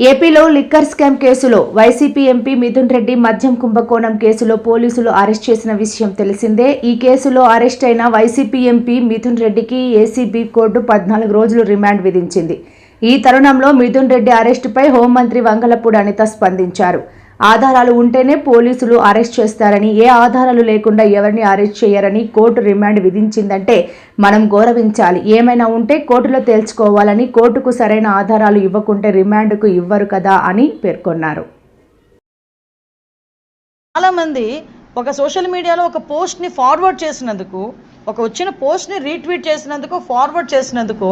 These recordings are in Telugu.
ఏపీలో లిక్కర్ స్కామ్ కేసులో వైసీపీ ఎంపీ మిథున్ రెడ్డి మద్యం కుంభకోణం కేసులో పోలీసులు అరెస్ట్ చేసిన విషయం తెలిసిందే. ఈ కేసులో అరెస్ట్ అయిన వైసీపీ ఎంపీ మిథున్ రెడ్డికి ఏసీబీ కోర్టు పద్నాలుగు రోజులు రిమాండ్ విధించింది. ఈ తరుణంలో మిథున్ రెడ్డి అరెస్టుపై హోంమంత్రి వంగలపూడి అనిత స్పందించారు. ఆధారాలు ఉంటేనే పోలీసులు అరెస్ట్ చేస్తారని ఏ ఆధారాలు లేకుండా ఎవరిని అరెస్ట్ చేయరని కోర్టు రిమాండ్ విధించిందంటే మనం గౌరవించాలి. ఏమైనా ఉంటే కోర్టులో తేల్చుకోవాలని కోర్టుకు సరైన ఆధారాలు ఇవ్వకుంటే రిమాండ్కు ఇవ్వరు కదా అని పేర్కొన్నారు. చాలామంది ఒక సోషల్ మీడియాలో ఒక పోస్ట్ని ఫార్వర్డ్ చేసినందుకు ఒక వచ్చిన పోస్ట్ని రీట్వీట్ చేసినందుకు ఫార్వర్డ్ చేసినందుకు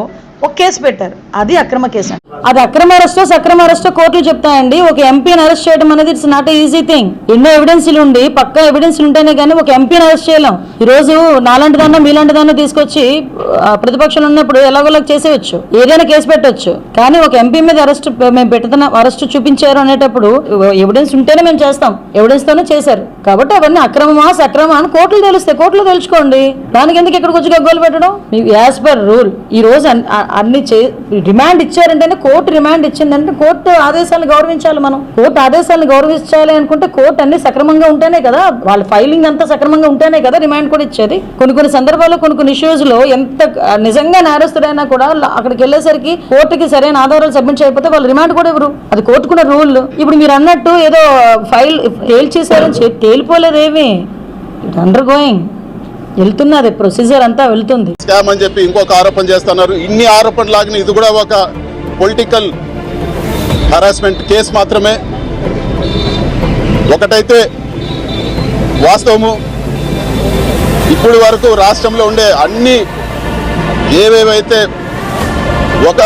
ఒక కేసు పెట్టారు. అది అక్రమ కేసు అది అక్రమ అరెస్టో సక్రమ అరెస్టో కోర్టులు చెప్తాయండి. ఒక ఎంపీని అరెస్ట్ చేయడం అనేది ఇట్స్ నాట్ ఈజీ థింగ్ ఎన్నో ఎవిడెన్స్లు ఉండి పక్క ఎవిడెన్స్లు ఉంటేనే కానీ ఒక ఎంపీని అరెస్ట్ చేయలేం. ఈరోజు నాలాంటిదన్నా మీలాంటిదన్నా తీసుకొచ్చి ప్రతిపక్షంలో ఉన్నప్పుడు ఎలాగోలాగా చేసేయచ్చు. ఏదైనా కేసు పెట్టవచ్చు కానీ ఒక ఎంపీ మీద అరెస్ట్ మేము పెట్టుతున్న అరెస్ట్ చూపించారు అనేటప్పుడు ఎవిడెన్స్ ఉంటేనే మేము చేస్తాం. ఎవిడెన్స్తోనే చేశారు. కాబట్టి అవన్నీ అక్రమమా సక్రమా అని కోట్లు తెలుస్తాయి. కోట్లు తెలుసుకోండి దానికి ఎందుకు ఇక్కడికి వచ్చి గగ్గోలు పెట్టడం? యాజ్ పర్ రూల్ ఈ రోజు అన్- అన్ని చే రిమాండ్ ఇచ్చారంటేనే కోర్టు రిమాండ్ ఇచ్చిందంటే కోర్టు ఆదేశాలను గౌరవించాలి మనం. కోర్టు ఆదేశాలను గౌరవించాలి అనుకుంటే కోర్టు అన్ని సక్రమంగా ఉంటేనే కదా వాళ్ళ ఫైలింగ్ అంతా సక్రమంగా ఉంటేనే కదా రిమాండ్ కూడా ఇచ్చేది. కొన్ని కొన్ని సందర్భాల్లో కొన్ని కొన్ని ఇష్యూస్లో ఎంత నిజంగా నేరస్తుడైనా కూడా అక్కడికి వెళ్ళేసరికి కోర్టుకి సరైన ఆధారాలు సబ్మిట్ చేయకపోతే వాళ్ళు రిమాండ్ కూడా ఇవ్వరు. అది కోర్టుకున్న రూల్ ఇప్పుడు మీరు అన్నట్టు ఏదో ఫైల్ తేల్చేశారని చెప్పి తేలిపోలేదేమి? ఇట్ అండర్ గోయింగ్ వెళ్తున్నది ప్రొసీజర్ అంతా వెళ్తుంది. స్కామ్ అని చెప్పి ఇంకొక ఆరోపణ చేస్తున్నారు. ఇన్ని ఆరోపణలు లాగిన ఇది కూడా ఒక పొలిటికల్ హరాస్మెంట్ కేసు మాత్రమే. ఒకటైతే వాస్తవము ఇప్పుడు వరకు రాష్ట్రంలో ఉండే అన్ని ఏవేవైతే ఒక